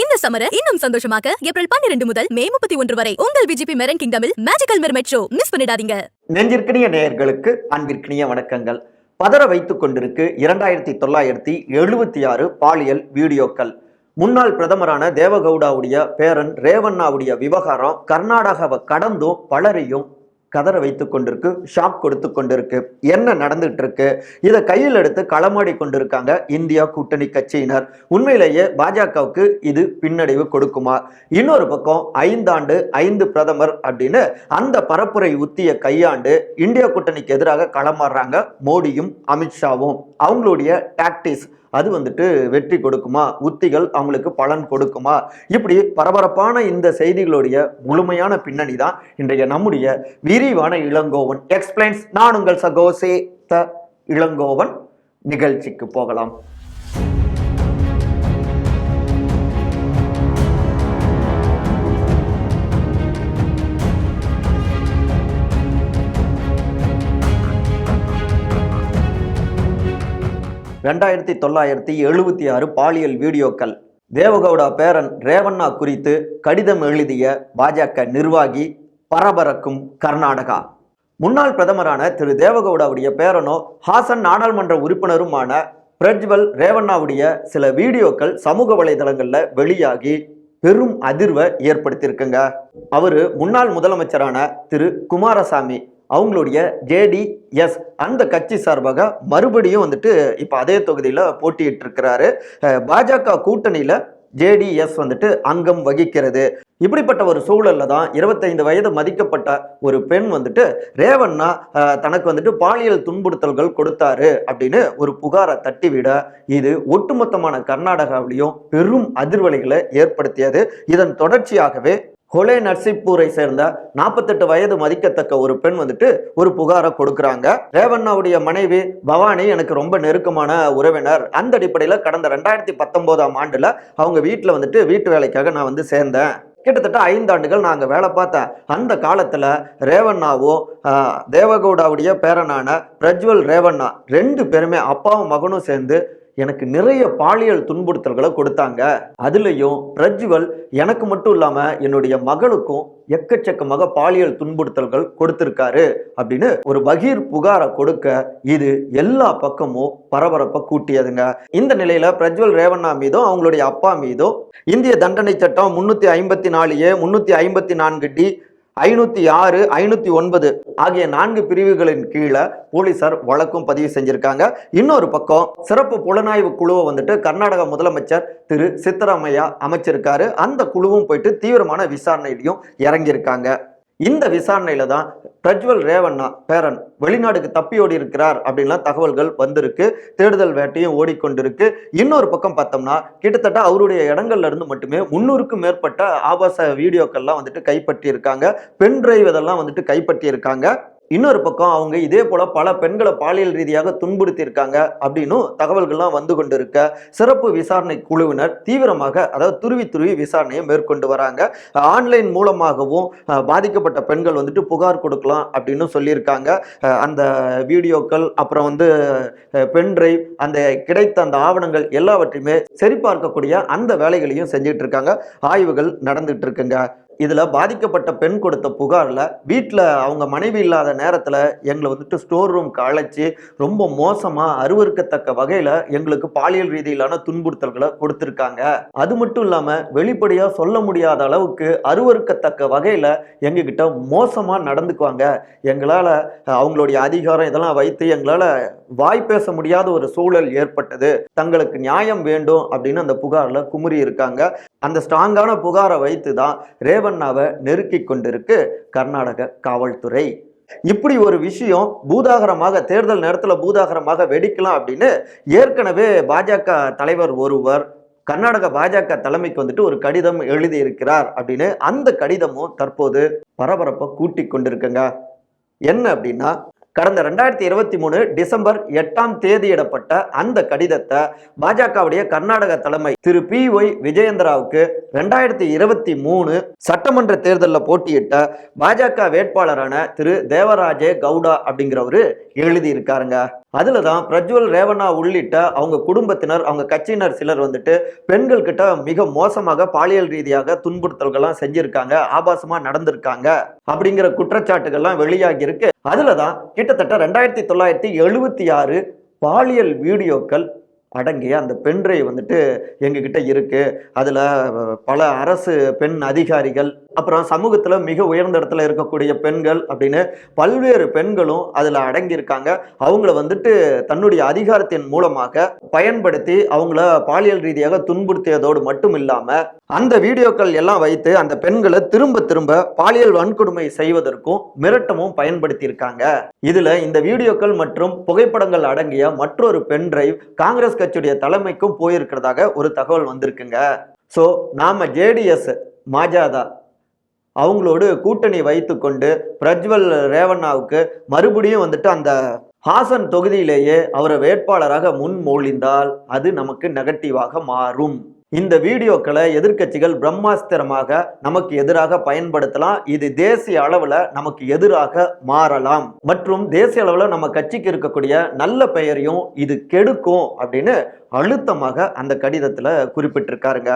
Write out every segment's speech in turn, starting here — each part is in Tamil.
இந்த சமர இன்னும் சந்தோஷமாக ஏப்ரல் பன்னிரண்டு முதல் மே முப்பத்தி ஒன்று வரை உங்கள் விஜிபி மெரன் கிங்டமில் மேஜிக்கல் மெர்மெட் ஷோ மிஸ் பண்ணிடாதீங்க. நெஞ்சிற்கினிய நேயர்களுக்கு அன்பிற்கினிய வணக்கங்கள். பதற வைத்துக் கொண்டிருக்கு இரண்டாயிரத்தி தொள்ளாயிரத்தி எழுபத்தி ஆறு பாலியல் வீடியோக்கள். முன்னாள் பிரதமரான தேவகவுடாவுடைய பேரன் ரேவண்ணாவுடைய விவகாரம் கர்நாடகாவை கடந்தும் பலரையும் கதற வைத்து கொண்டிருக்கு ஷாக் கொடுத்து கொண்டிருக்கு. என்ன நடந்துட்டு இருக்கு இதை கையில் எடுத்து களமாடி கொண்டிருக்காங்க இந்தியா கூட்டணி கட்சியினர். உண்மையிலேயே பாஜகவுக்கு இது பின்னடைவு கொடுக்குமா? இன்னொரு பக்கம் ஐந்தாண்டு ஐந்து பிரதமர் அப்படின்னு அந்த பரப்புரை உத்திய கையாண்டு இந்தியா கூட்டணிக்கு எதிராக களமாடுறாங்க மோடியும் அமித்ஷாவும். அவங்களுடைய டாக்டிஸ் அது வந்துட்டு வெற்றி கொடுக்குமா? உத்திகள் அவங்களுக்கு பலன் கொடுக்குமா? இப்படி பரபரப்பான இந்த செய்திகளுடைய முழுமையான பின்னணி தான் இன்றைய நம்முடைய விரிவான இளங்கோவன். எக்ஸ்பிளைன்ஸ் நான் உங்கள் சகோசே த இளங்கோவன். நிகழ்ச்சிக்கு போகலாம். ரெண்டாயிரத்தி தொள்ளாயிரத்தி எழுபத்தி ஆறு பாலியல் வீடியோக்கள். தேவகவுடா பேரன் ரேவண்ணா குறித்து கடிதம் எழுதிய பாஜக நிர்வாகி பரபரக்கும் கர்நாடகா. முன்னாள் பிரதமரான திரு தேவகவுடாவுடைய பேரனோ ஹாசன் நாடாளுமன்ற உறுப்பினருமான பிரஜ்வல் ரேவண்ணாவுடைய சில வீடியோக்கள் சமூக வலைதளங்களில் வெளியாகி பெரும் அதிர்வை ஏற்படுத்தியிருக்குங்க. அவரு முன்னாள் முதலமைச்சரான திரு குமாரசாமி. அவங்களுடைய ஜேடிஎஸ் அந்த கட்சி சார்பாக மறுபடியும் வந்துட்டு இப்போ அதே தொகுதியில் போட்டியிட்டு இருக்கிறாரு. பாஜக கூட்டணியில் ஜேடிஎஸ் வந்துட்டு அங்கம் வகிக்கிறது. இப்படிப்பட்ட ஒரு சூழலில் தான் இருபத்தைந்து வயது மதிக்கப்பட்ட ஒரு பெண் வந்துட்டு ரேவண்ணா தனக்கு வந்துட்டு பாலியல் துன்புறுத்தல்கள் கொடுத்தாரு அப்படின்னு ஒரு புகாரை தட்டிவிட இது ஒட்டுமொத்தமான கர்நாடகாவிலையும் பெரும் அதிர்வலைகளை ஏற்படுத்தியது. இதன் தொடர்ச்சியாகவே ஹொலே நர்சிப்பூரை சேர்ந்த நாற்பத்தெட்டு வயது மதிக்கத்தக்க ஒரு பெண் வந்துட்டு ஒரு புகாரை கொடுக்குறாங்க. ரேவண்ணாவுடைய மனைவி பவானி எனக்கு ரொம்ப நெருக்கமான உறவினர். அந்த அடிப்படையில் கடந்த ரெண்டாயிரத்தி பத்தொன்பதாம் ஆண்டில் அவங்க வீட்டில் வந்துட்டு வீட்டு வேலைக்காக நான் வந்து சேர்ந்தேன். கிட்டத்தட்ட ஐந்தாண்டுகள் நாங்கள் வேலை பார்த்தேன். அந்த காலத்தில் ரேவண்ணாவும் தேவகவுடாவுடைய பேரனான பிரஜ்வல் ரேவண்ணா ரெண்டு பேருமே அப்பாவும் மகனும் சேர்ந்து எனக்கு நிறைய பாலியல் துன்புறுத்தல்களை கொடுத்தாங்க. அதுலேயும் பிரஜ்வல் எனக்கு மட்டும் இல்லாமல் என்னுடைய மகளுக்கும் எக்கச்சக்கமாக பாலியல் துன்புறுத்தல்கள் கொடுத்திருக்காரு அப்படின்னு ஒரு பகீர் புகாரை கொடுக்க இது எல்லா பக்கமும் பரபரப்பை கூட்டியதுங்க. இந்த நிலையில பிரஜ்வல் ரேவண்ணா மீதும் அவங்களுடைய அப்பா மீதும் இந்திய தண்டனை சட்டம் முன்னூத்தி ஐம்பத்தி நாலு ஏ முன்னூத்தி ஐம்பத்தி நான்கு டி ஐநூத்தி ஆறு ஐநூத்தி ஒன்பது ஆகிய நான்கு பிரிவுகளின் கீழே போலீசார் வழக்கும் பதிவு செஞ்சிருக்காங்க. இன்னொரு பக்கம் சிறப்பு புலனாய்வு குழுவை வந்துட்டு கர்நாடக முதலமைச்சர் திரு சித்தராமையா அமைச்சிருக்காரு. அந்த குழுவும் போயிட்டு தீவிரமான விசாரணையிலையும் இறங்கியிருக்காங்க. இந்த விசாரணையில தான் பிரஜ்வல் ரேவண்ணா பேரன் வெளிநாடுக்கு தப்பியோடி இருக்கிறார் அப்படின்லாம் தகவல்கள் வந்திருக்கு. தேடுதல் வேட்டையும் ஓடிக்கொண்டிருக்கு. இன்னொரு பக்கம் பார்த்தோம்னா கிட்டத்தட்ட அவருடைய இடங்கள்ல இருந்து மட்டுமே முன்னூறுக்கும் மேற்பட்ட ஆபாச வீடியோக்கள்லாம் வந்துட்டு கைப்பற்றி இருக்காங்க பென் டிரைவ் இதெல்லாம் வந்துட்டு கைப்பற்றி இருக்காங்க இன்னொரு பக்கம் அவங்க இதே போல பல பெண்களை பாலியல் ரீதியாக துன்புறுத்தியிருக்காங்க அப்படின்னும் தகவல்கள்லாம் வந்து கொண்டு இருக்க சிறப்பு விசாரணை குழுவினர் தீவிரமாக அதாவது துருவி துருவி விசாரணையை மேற்கொண்டு வராங்க. ஆன்லைன் மூலமாகவும் பாதிக்கப்பட்ட பெண்கள் வந்துட்டு புகார் கொடுக்கலாம் அப்படின்னு சொல்லியிருக்காங்க. அந்த வீடியோக்கள் அப்புறம் வந்து பென் டிரைவ் அந்த கிடைத்த அந்த ஆவணங்கள் எல்லாவற்றையுமே சரிபார்க்கக்கூடிய அந்த வேலைகளையும் செஞ்சுட்டு இருக்காங்க. ஆய்வுகள் நடந்துட்டு இருக்குங்க. இதில் பாதிக்கப்பட்ட பெண் கொடுத்த புகாரில் வீட்டில் அவங்க மனைவி இல்லாத நேரத்தில் எங்களை வந்துட்டு ஸ்டோர் ரூம்க்கு அழைச்சி ரொம்ப மோசமாக அருவறுக்கத்தக்க வகையில் எங்களுக்கு பாலியல் ரீதியிலான துன்புறுத்தல்களை கொடுத்துருக்காங்க. அது மட்டும் இல்லாமல் வெளிப்படையாக சொல்ல முடியாத அளவுக்கு அருவறுக்கத்தக்க வகையில் எங்ககிட்ட மோசமாக நடந்துக்குவாங்க. எங்களால் அவங்களுடைய அதிகாரம் இதெல்லாம் வைத்து எங்களால் வாய் பேச முடியாத ஒரு சூழல் ஏற்பட்டது. தங்களுக்கு நியாயம் வேண்டும் அப்படின்னு அந்த புகாரில் குமுறி இருக்காங்க. அந்த ஸ்ட்ராங்கான புகாரை வைத்து தான் ரேவண்ணாவை நெருக்கி கொண்டிருக்கு கர்நாடக காவல்துறை. இப்படி ஒரு விஷயம் பூதாகரமாக தேர்தல் நேரத்தில் பூதாகரமாக வெடிக்கலாம் அப்படின்னு ஏற்கனவே பாஜக தலைவர் ஒருவர் கர்நாடக பாஜக தலைமைக்கு வந்துட்டு ஒரு கடிதம் எழுதியிருக்கிறார் அப்படின்னு அந்த கடிதமும் தற்போது பரபரப்பை கூட்டி கொண்டிருக்குங்க. என்ன அப்படின்னா கடந்த ரெண்டாயிரத்தி இருபத்தி மூணு டிசம்பர் எட்டாம் தேதியிடப்பட்ட அந்த கடிதத்தை பாஜகவுடைய கர்நாடக தலைமை திரு பி ஒய் விஜயேந்திராவுக்கு ரெண்டாயிரத்தி இருபத்தி மூணு சட்டமன்ற தேர்தலில் போட்டியிட்ட பாஜக வேட்பாளரான திரு தேவராஜே கவுடா அப்படிங்கிறவரு எழுதியிருக்காருங்க. அதில் தான் பிரஜ்வல் ரேவண்ணா உள்ளிட்ட அவங்க குடும்பத்தினர் அவங்க கட்சியினர் சிலர் வந்துட்டு பெண்கள்கிட்ட மிக மோசமாக பாலியல் ரீதியாக துன்புறுத்தல்கள்லாம் செஞ்சுருக்காங்க ஆபாசமாக நடந்திருக்காங்க அப்படிங்கிற குற்றச்சாட்டுகள்லாம் வெளியாகி இருக்கு தான் கிட்டத்தட்ட ரெண்டாயிரத்தி தொள்ளாயிரத்தி எழுபத்தி ஆறு பாலியல் வீடியோக்கள் அடங்கிய அந்த பென்ட்ரைவ் வந்துட்டு எங்ககிட்ட இருக்கு. அதில் பல அரசு பெண் அதிகாரிகள் அப்புறம் சமூகத்தில் மிக உயர்ந்த இடத்துல இருக்கக்கூடிய பெண்கள் அப்படின்னு பல்வேறு பெண்களும் அதில் அடங்கியிருக்காங்க. அவங்கள வந்துட்டு தன்னுடைய அதிகாரத்தின் மூலமாக பயன்படுத்தி அவங்கள பாலியல் ரீதியாக துன்புறுத்தியதோடு மட்டும் இல்லாம அந்த வீடியோக்கள் எல்லாம் வைத்து அந்த பெண்களை திரும்ப திரும்ப பாலியல் வன்கொடுமை செய்வதற்கும் மிரட்டமும் பயன்படுத்தியிருக்காங்க. இதில் இந்த வீடியோக்கள் மற்றும் புகைப்படங்கள் அடங்கிய மற்றொரு பென் டிரைவ் காங்கிரஸ் கட்சியுடைய தலைமைக்கும் போயிருக்கிறதாக ஒரு தகவல் வந்திருக்குங்க. ஸோ நாம ஜேடிஎஸ் மாஜாதா அவங்களோடு கூட்டணி வைத்துக்கொண்டு பிரஜ்வல் ரேவண்ணாவுக்கு மறுபடியும் வந்துட்டு அந்த ஹாசன் தொகுதியிலேயே அவரை வேட்பாளராக முன்மொழிந்தால் அது நமக்கு நெகட்டிவாக மாறும். இந்த வீடியோக்களை எதிர்க்கட்சிகள் பிரம்மாஸ்திரமாக நமக்கு எதிராக பயன்படுத்தலாம். இது தேசிய அளவில் நமக்கு எதிராக மாறலாம். மற்றும் தேசிய அளவில் நம்ம கட்சிக்கு இருக்கக்கூடிய நல்ல பெயரையும் இது கெடுக்கும் அப்படின்னு அழுத்தமாக அந்த கடிதத்தில் குறிப்பிட்டிருக்காருங்க.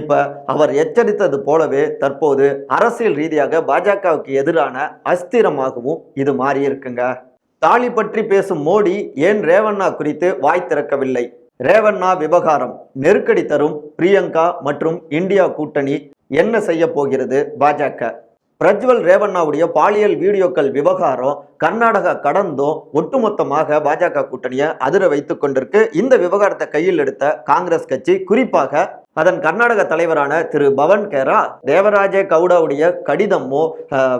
இப்ப அவர் எச்சரித்தது போலவே தற்போது அரசியல் ரீதியாக பாஜகவுக்கு எதிரான அஸ்திரமாகவும் இது மாறியிருக்குங்க. தாலி பற்றி பேசும் மோடி ஏன் ரேவண்ணா குறித்து வாய் திறக்கவில்லை? ரேவண்ணா விவகாரம் நெருக்கடி தரும் பிரியங்கா மற்றும் இந்தியா கூட்டணி என்ன செய்ய போகிறது பாஜக? பிரஜ்வல் ரேவண்ணாவுடைய பாலியல் வீடியோக்கள் விவகாரம் கர்நாடகா கடந்தும் ஒட்டுமொத்தமாக பாஜக கூட்டணியை அதிர வைத்துக் கொண்டிருக்கு. இந்த விவகாரத்தை கையில் எடுத்த காங்கிரஸ் கட்சி குறிப்பாக அதன் கர்நாடக தலைவரான திரு பவன் கேரா தேவராஜே கவுடாவுடைய கடிதமும்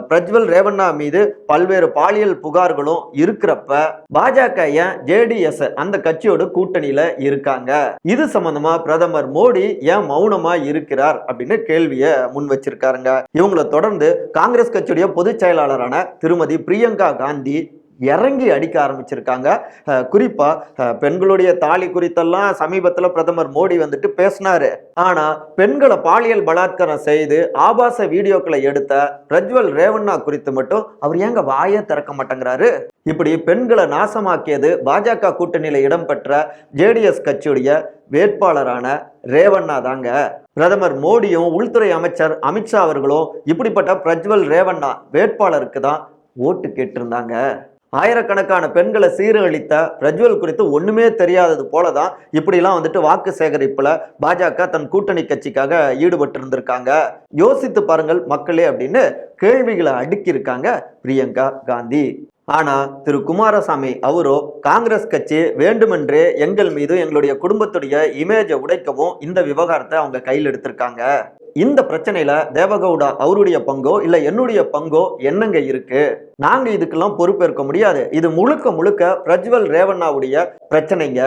பிரஜ்வல் ரேவண்ணா மீது பல்வேறு பாலியல் புகார்களும் இருக்கிறப்ப பாஜக ஏன் ஜேடிஎஸ் அந்த கட்சியோட கூட்டணியில இருக்காங்க? இது சம்பந்தமா பிரதமர் மோடி ஏன் மௌனமா இருக்கிறார் அப்படின்னு கேள்வியை முன் வச்சிருக்காருங்க. இவங்களை தொடர்ந்து காங்கிரஸ் கட்சியுடைய பொதுச் செயலாளரான திருமதி பிரியங்கா காந்தி இறங்கி அடிக்க ஆரம்பிச்சிருக்காங்க. குறிப்பாக குறிப்பா பெண்களுடைய தாலி குறித்தெல்லாம் சமீபத்துல பிரதமர் மோடி வந்துட்டு பேசினாரு. ஆனா பெண்களை பாலியல் பலாத்காரம் செய்து ஆபாச வீடியோக்களை எடுத்த பிரஜ்வல் ரேவண்ணா குறித்து மட்டும் அவர் ஏங்க வாயே திறக்க மாட்டேங்கிறாரு? இப்படி பெண்களை நாசமாக்கியது பாஜக கூட்டணியில இடம்பெற்ற ஜேடிஎஸ் கட்சியுடைய வேட்பாளரான ரேவண்ணா தாங்க. பிரதமர் மோடியும் உள்துறை அமைச்சர் அமித்ஷா அவர்களும் இப்படிப்பட்ட பிரஜ்வல் ரேவண்ணா வேட்பாளருக்கு தான் ஓட்டு கேட்டிருந்தாங்க. ஆயிரக்கணக்கான பெண்களை சீரழித்த பிரஜ்வல் குறித்து ஒண்ணுமே தெரியாதது போலதான் இப்படிலாம் வந்துட்டு வாக்கு சேகரிப்புல பாஜக தன் கூட்டணி கட்சிக்காக ஈடுபட்டு இருந்திருக்காங்க யோசித்து பாருங்கள் மக்களே அப்படின்னு கேள்விகளை அடுக்கியிருக்காங்க பிரியங்கா காந்தி. ஆனா திரு குமாரசாமி அவரோ காங்கிரஸ் கட்சி வேண்டுமென்றே எங்கள் மீது எங்களுடைய குடும்பத்துடைய இமேஜை உடைக்கவும் இந்த விவகாரத்தை அவங்க கையில் எடுத்திருக்காங்க. இந்த பிரச்சனையில தேவகவுடா அவருடைய பங்கோ இல்ல என்னுடைய பங்கோ என்னங்க இருக்கு? நாங்க இதுக்கெல்லாம் பொறுப்பேற்க முடியாது. இது முழுக்க முழுக்க பிரஜ்வல் ரேவண்ணாவுடைய பிரச்சனைங்க.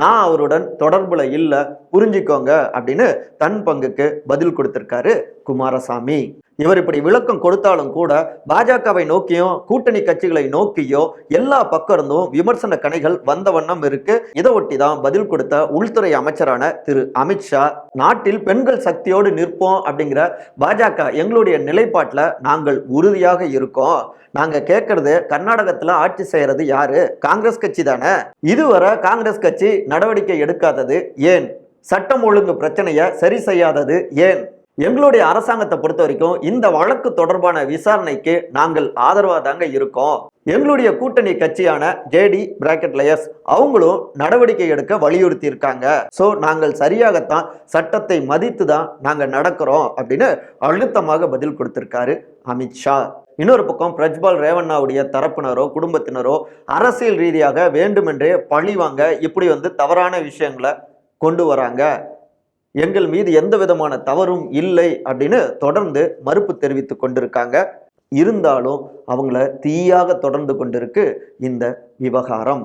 நான் அவருடன் தொடர்புல இல்ல. புரிஞ்சுக்கோங்க அப்படின்னு தன் பங்குக்கு பதில் கொடுத்திருக்காரு குமாரசாமி. இவர் இப்படி விளக்கம் கொடுத்தாலும் கூட பாஜகவை நோக்கியும் கூட்டணி கட்சிகளை நோக்கியோ எல்லா பக்கம் இருந்தும் விமர்சன கணைகள் வந்த வண்ணம் இருக்கு. இதை ஒட்டி தான் பதில் கொடுத்த உள்துறை அமைச்சரான திரு அமித்ஷா நாட்டில் பெண்கள் சக்தியோடு நிற்போம் அப்படிங்கிற பாஜக எங்களுடைய நிலைப்பாட்டில் நாங்கள் உறுதியாக இருக்கோம். நாங்கள் கேட்கறது கர்நாடகத்துல ஆட்சி செய்யறது யாரு? காங்கிரஸ் கட்சி தானே. இதுவரை காங்கிரஸ் கட்சி நடவடிக்கை எடுக்காதது ஏன்? சட்டம் ஒழுங்கு பிரச்சனையை சரி செய்யாதது ஏன்? எங்களுடைய அரசாங்கத்தை பொறுத்த வரைக்கும் இந்த வழக்கு தொடர்பான விசாரணைக்கு நாங்கள் ஆதரவாக தாங்க இருக்கோம். எங்களுடைய கூட்டணி கட்சியான ஜேடி பிராக்கெட் லேயர்ஸ் அவங்களும் நடவடிக்கை எடுக்க வலியுறுத்தி இருக்காங்க. ஸோ நாங்கள் சரியாகத்தான் சட்டத்தை மதித்து தான் நாங்கள் நடக்கிறோம் அப்படின்னு அழுத்தமாக பதில் கொடுத்திருக்காரு அமித்ஷா இன்னொரு பக்கம் பிரஜ்பால் ரேவண்ணாவுடைய தரப்பினரோ குடும்பத்தினரோ அரசியல் ரீதியாக வேண்டுமென்றே பழி வாங்க இப்படி வந்து தவறான விஷயங்களை கொண்டு வராங்க. எங்கள் மீது எந்த விதமான தவறும் இல்லை அப்படின்னு தொடர்ந்து மறுப்பு தெரிவித்து கொண்டிருக்காங்க. இருந்தாலும் அவங்கள தீயாக தொடர்ந்து கொண்டிருக்கு இந்த விவகாரம்.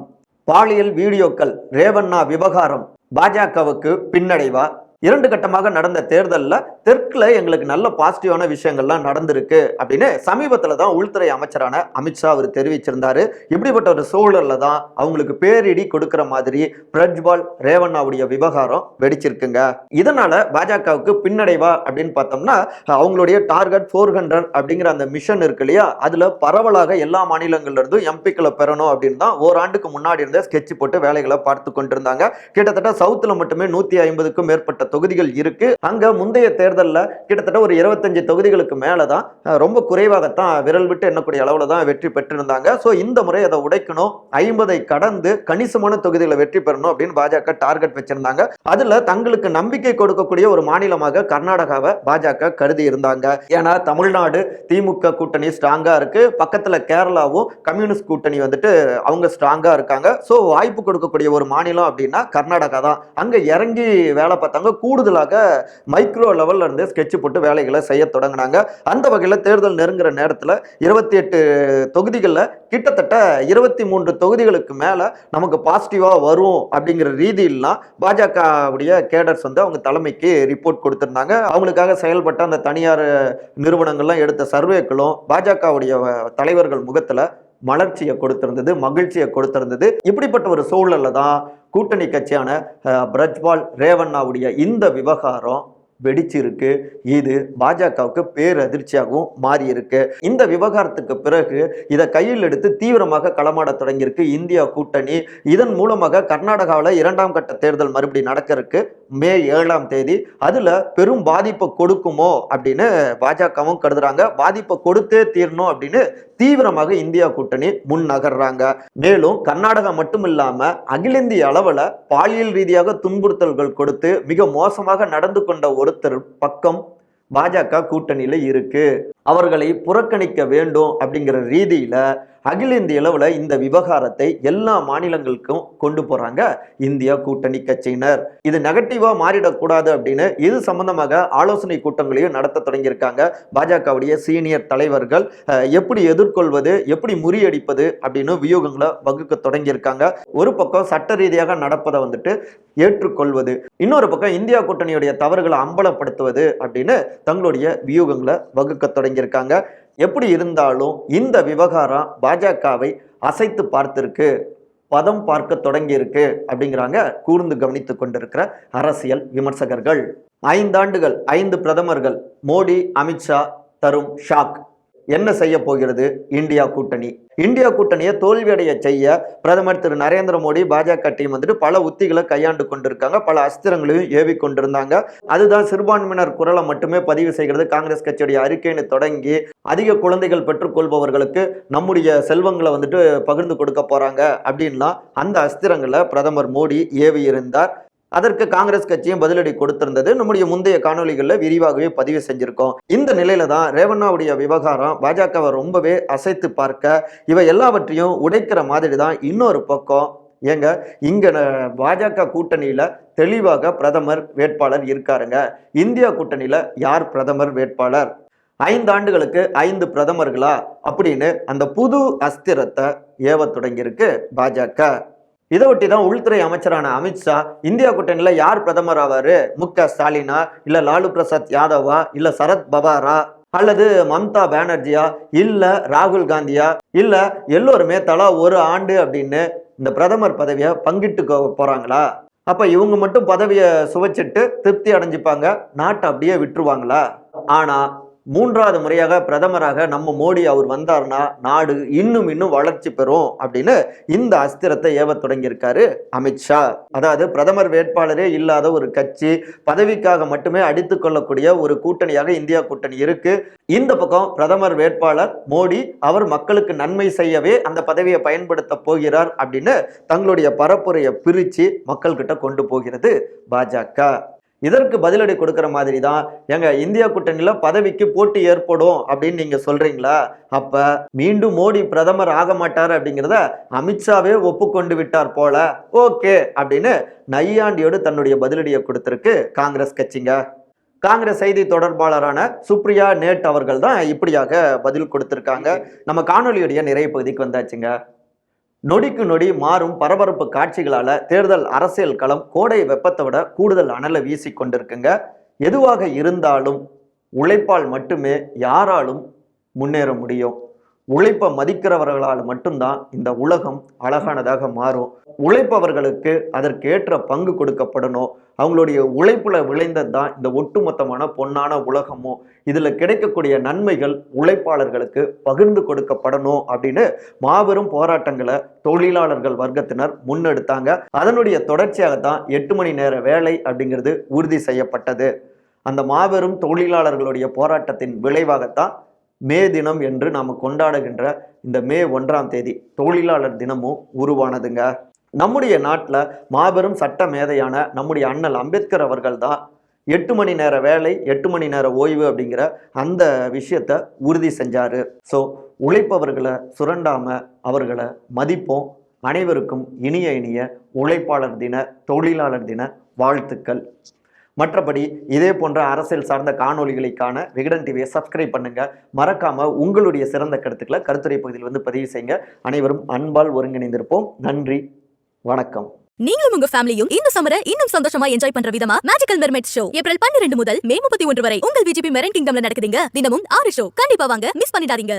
பாலியல் வீடியோக்கள் ரேவண்ணா விவகாரம் பாஜகவுக்கு பின்னடைவா? இரண்டு கட்டமாக நடந்த தேர்தலில் தெற்கில் எங்களுக்கு நல்ல பாசிட்டிவான விஷயங்கள்லாம் நடந்திருக்கு அப்படின்னு சமீபத்தில் தான் உள்துறை அமைச்சரான அமித்ஷா அவர் தெரிவிச்சிருந்தாரு. இப்படிப்பட்ட ஒரு சூழலில் தான் அவங்களுக்கு பேரிடி கொடுக்குற மாதிரி பிரஜ்வால் ரேவண்ணாவுடைய விவகாரம் வெடிச்சிருக்குங்க. இதனால பாஜகவுக்கு பின்னடைவா அப்படின்னு பார்த்தோம்னா அவங்களுடைய டார்கெட் ஃபோர் ஹண்ட்ரட் அப்படிங்கிற அந்த மிஷன் இருக்கு இல்லையா அதில் பரவலாக எல்லா மாநிலங்களிலிருந்தும் எம்பிக்களை பெறணும் அப்படின்னு தான் ஓராண்டுக்கு முன்னாடி இருந்தே ஸ்கெட்ச் போட்டு வேலைகளை பார்த்து கொண்டிருந்தாங்க. கிட்டத்தட்ட சவுத்தில் மட்டுமே நூற்றி ஐம்பதுக்கும் மேற்பட்ட தொகுதிகள் இருக்கு. அங்கே முந்தைய தேர்தலில் கிட்டத்தட்ட ஒரு இருபத்தஞ்சு தொகுதிகளுக்கு மேலதான் தான் ரொம்ப குறைவாகத்தான் விரல் விட்டு எண்ணக்கூடிய அளவுல தான் வெற்றி பெற்றிருந்தாங்க. ஸோ இந்த முறை அதை உடைக்கணும். ஐம்பதை கடந்து கணிசமான தொகுதிகளை வெற்றி பெறணும் அப்படின்னு பாஜக டார்கெட் வச்சிருந்தாங்க. அதில் தங்களுக்கு நம்பிக்கை கொடுக்கக்கூடிய ஒரு மாநிலமாக கர்நாடகாவை பாஜக கருதி இருந்தாங்க. ஏன்னா தமிழ்நாடு திமுக கூட்டணி ஸ்ட்ராங்காக இருக்கு. பக்கத்துல கேரளாவும் கம்யூனிஸ்ட் கூட்டணி வந்துட்டு அவங்க ஸ்ட்ராங்காக இருக்காங்க. ஸோ வாய்ப்பு கொடுக்கக்கூடிய ஒரு மாநிலம் அப்படின்னா கர்நாடகா தான் அங்க இறங்கி வேலை பார்த்தாங்க. கூடுதலாக மைக்ரோ லெவல் முதல்ல இருந்தே ஸ்கெட்ச் போட்டு வேலைகளை செய்ய தொடங்கினாங்க. அந்த வகையில் தேர்தல் நெருங்குற நேரத்தில் இருபத்தி எட்டு தொகுதிகளில் கிட்டத்தட்ட இருபத்தி மூன்று தொகுதிகளுக்கு மேலே நமக்கு பாசிட்டிவாக வரும் அப்படிங்கிற ரீதியிலாம் பாஜகவுடைய கேடர்ஸ் வந்து அவங்க தலைமைக்கு ரிப்போர்ட் கொடுத்துருந்தாங்க. அவங்களுக்காக செயல்பட்ட அந்த தனியார் நிறுவனங்கள்லாம் எடுத்த சர்வேக்களும் பாஜகவுடைய தலைவர்கள் முகத்தில் மலர்ச்சியை கொடுத்திருந்தது மகிழ்ச்சியை கொடுத்திருந்தது. இப்படிப்பட்ட ஒரு சூழலில் தான் கூட்டணி கட்சியான பிரஜ்பால் ரேவண்ணாவுடைய இந்த விவகாரம் வெடிச்சிருக்கு. இது பாஜகவுக்கு பேரதிர்ச்சியாகவும் மாறியிருக்கு. இந்த விவகாரத்துக்கு பிறகு இதை கையில் எடுத்து தீவிரமாக களமாட தொடங்கியிருக்கு இந்தியா கூட்டணி. இதன் மூலமாக கர்நாடகாவில் இரண்டாம் கட்ட தேர்தல் மறுபடி நடக்கிறதுக்கு மே ஏழாம் தேதி. அதுல பெரும் பாதிப்பை கொடுக்குமோ அப்படின்னு பாஜகவும் கருதுறாங்க. பாதிப்பை கொடுத்தே தீரணும் அப்படின்னு தீவிரமாக இந்தியா கூட்டணி முன் நகர்றாங்க. மேலும் கர்நாடகா மட்டும் இல்லாம அகில இந்திய அளவில் பாலியல் ரீதியாக துன்புறுத்தல்கள் கொடுத்து மிக மோசமாக நடந்து கொண்ட ஒரு ஒருத்தர் பக்கம் பாஜக கூட்டணியில் இருக்கு. அவர்களை புறக்கணிக்க வேண்டும் அப்படிங்கிற ரீதியில அகில இந்திய அளவில் இந்த விவகாரத்தை எல்லா மாநிலங்களுக்கும் கொண்டு போறாங்க இந்தியா கூட்டணி கட்சியினர். இது நெகட்டிவா மாறிடக்கூடாது அப்படின்னு இது சம்பந்தமாக ஆலோசனை கூட்டங்களையும் நடத்த தொடங்கியிருக்காங்க. பாஜகவுடைய சீனியர் தலைவர்கள் எப்படி எதிர்கொள்வது எப்படி முறியடிப்பது அப்படின்னு வியூகங்களை வகுக்க தொடங்கியிருக்காங்க. ஒரு பக்கம் சட்ட ரீதியாக நடப்பதை வந்துட்டு ஏற்றுக்கொள்வது இன்னொரு பக்கம் இந்தியா கூட்டணியுடைய தவறுகளை அம்பலப்படுத்துவது அப்படின்னு தங்களுடைய வியூகங்களை வகுக்க தொடங்கியிருக்காங்க. எப்படி இருந்தாலும் இந்த விவகாரம் பாஜகவை அசைத்து பார்த்திருக்கு பதம் பார்க்க தொடங்கியிருக்கு அப்படிங்கிறாங்க கூர்ந்து கவனித்து கொண்டிருக்கிற அரசியல் விமர்சகர்கள். ஐந்தாண்டுகள் ஐந்து பிரதமர்கள் மோடி அமித்ஷா தரும் ஷாக். என்ன செய்ய போகிறது? இந்தியா கூட்டணி. இந்தியா கூட்டணியை தோல்வியடைய செய்ய பிரதமர் திரு நரேந்திர மோடி பாஜக டீம் வந்துட்டு பல உத்திகளை கையாண்டு கொண்டிருக்காங்க. பல அஸ்திரங்களையும் ஏவி கொண்டிருந்தாங்க. அதுதான் சிறுபான்மையினர் குரலை மட்டுமே பதிவு செய்கிறது. காங்கிரஸ் கட்சியுடைய அறிக்கைன்னு தொடங்கி அதிக குழந்தைகள் பெற்றுக்கொள்பவர்களுக்கு நம்முடைய செல்வங்களை வந்துட்டு பகிர்ந்து கொடுக்க போறாங்க அப்படின்லாம் அந்த அஸ்திரங்களை பிரதமர் மோடி ஏவி இருந்தார் அதற்கு காங்கிரஸ் கட்சியும் பதிலடி கொடுத்திருந்தது. நம்முடைய முந்தைய காணொளிகளில் விரிவாகவே பதிவு செஞ்சிருக்கோம். இந்த நிலையில தான் ரேவண்ணாவுடைய விவகாரம் பாஜகவை ரொம்பவே அசைத்து பார்க்க இவை எல்லாவற்றையும் உடைக்கிற மாதிரி தான் இன்னொரு பக்கம் ஏங்க இங்க பாஜக கூட்டணியில தெளிவாக பிரதமர் வேட்பாளர் இருக்காருங்க. இந்தியா கூட்டணியில யார் பிரதமர் வேட்பாளர்? ஐந்து ஆண்டுகளுக்கு ஐந்து பிரதமர்களா? அப்படின்னு அந்த புது அஸ்திரத்தை ஏவ தொடங்கியிருக்கு பாஜக. இதை ஒட்டி தான் உள்துறை அமைச்சரான அமித்ஷா இந்தியா கூட்டணியில் யார் பிரதமர் ஆவாரு? மு க ஸ்டாலினா இல்லை லாலு பிரசாத் யாதவா இல்லை சரத் பவாரா அல்லது மம்தா பானர்ஜியா இல்லை ராகுல் காந்தியா இல்லை எல்லோருமே தலா ஒரு ஆண்டு அப்படின்னு இந்த பிரதமர் பதவியை பங்கிட்டு போகிறாங்களா அப்போ இவங்க மட்டும் பதவியை சுவைச்சிட்டு திருப்தி அடைஞ்சிப்பாங்க நாட்டை அப்படியே விட்டுருவாங்களா? ஆனால் மூன்றாவது முறையாக பிரதமராக நம்ம மோடி அவர் வந்தார்னா நாடு இன்னும் இன்னும் வளர்ச்சி பெறும் அப்படின்னு இந்த அஸ்திரத்தை ஏவ தொடங்கியிருக்காரு அமித்ஷா அதாவது பிரதமர் வேட்பாளரே இல்லாத ஒரு கட்சி பதவிக்காக மட்டுமே அடித்து கொள்ளக்கூடிய ஒரு கூட்டணியாக இந்தியா கூட்டணி இருக்கு. இந்த பக்கம் பிரதமர் வேட்பாளர் மோடி அவர் மக்களுக்கு நன்மை செய்யவே அந்த பதவியை பயன்படுத்த போகிறார் அப்படின்னு தங்களுடைய பரப்புரையை பிரித்து மக்கள்கிட்ட கொண்டு போகிறது பாஜக. இதற்கு பதிலடி கொடுக்குற மாதிரி தான் எங்க இந்தியா கூட்டணியில பதவிக்கு போட்டி ஏற்படும் அப்படின்னு நீங்க சொல்றீங்களா? அப்ப மீண்டும் மோடி பிரதமர் ஆக மாட்டார் அப்படிங்கிறத அமித்ஷாவே ஒப்புக்கொண்டு விட்டார் போல. ஓகே அப்படின்னு நையாண்டியோடு தன்னுடைய பதிலடியை கொடுத்துருக்கு காங்கிரஸ் கட்சிங்க. காங்கிரஸ் செய்தி தொடர்பாளரான சுப்ரியா நேட் அவர்கள் தான் இப்படியாக பதில் கொடுத்திருக்காங்க. நம்ம காணொலியுடைய நிறைய பகுதிக்கு வந்தாச்சுங்க. நொடிக்கு நொடி மாறும் பரபரப்பு காட்சிகளால தேர்தல் அரசியல் களம் கோடை வெப்பத்தை விட கூடுதல் அனலை வீசி கொண்டிருக்குங்க. எதுவாக இருந்தாலும் உழைப்பால் மட்டுமே யாராலும் முன்னேற முடியும். உழைப்பை மதிக்கிறவர்களால் மட்டும்தான் இந்த உலகம் அழகானதாக மாறும். உழைப்பவர்களுக்கு அதற்கேற்ற பங்கு கொடுக்கப்படணும். அவங்களுடைய உழைப்புல விளைந்தது தான் இந்த ஒட்டுமொத்தமான பொன்னான உலகமும் இதில் கிடைக்கக்கூடிய நன்மைகள் உழைப்பாளர்களுக்கு பகிர்ந்து கொடுக்கப்படணும் அப்படின்னு மாபெரும் போராட்டங்களை தொழிலாளர்கள் வர்க்கத்தினர் முன்னெடுத்தாங்க. அதனுடைய தொடர்ச்சியாக தான் எட்டு மணி நேர வேலை அப்படிங்கிறது உறுதி செய்யப்பட்டது. அந்த மாபெரும் தொழிலாளர்களுடைய போராட்டத்தின் விளைவாகத்தான் மே தினம் என்று நாம் கொண்டாடுகின்ற இந்த மே ஒன்றாம் தேதி தொழிலாளர் தினமும் உருவானதுங்க. நம்முடைய நாட்டில் மாபெரும் சட்ட மேதையான நம்முடைய அண்ணல் அம்பேத்கர் அவர்கள் தான் எட்டு மணி நேர வேலை எட்டு மணி நேர ஓய்வு அப்படிங்கிற அந்த விஷயத்தை உறுதி செஞ்சார். ஸோ உழைப்பவர்களை சுரண்டாமல் அவர்களை மதிப்போம். அனைவருக்கும் இனிய இனிய உழைப்பாளர் தின தொழிலாளர் தின வாழ்த்துக்கள். மற்றபடி இதே போன்ற அரசியல் சார்ந்த காணொலிகளுக்கான விகடன் டிவியை சப்ஸ்கிரைப் பண்ணுங்க. மறக்காம உங்களுடைய சிறந்த கருத்துக்களை கருத்துரை பகுதியில் வந்து பதிவு செய்யுங்க. அனைவரும் அன்பால் ஒருங்கிணைந்திருப்போம். நன்றி. வணக்கம். நீங்களும் உங்க ஃபேமிலியும் இந்த சமர இன்னும் சந்தோஷமா என்ஜாய் பண்ற விதமா மேஜிக்கல் மெர்மெட் ஷோ ஏப்ரல் பன்னிரண்டு முதல் மே முப்பத்தி ஒன்று வரை உங்கள் விஜிபி மெரன் கிங்டம்ல நடக்குதுங்க. தினமும் ஆறு ஷோ கண்டிப்பா வாங்க மிஸ் பண்ணிடாதீங்க.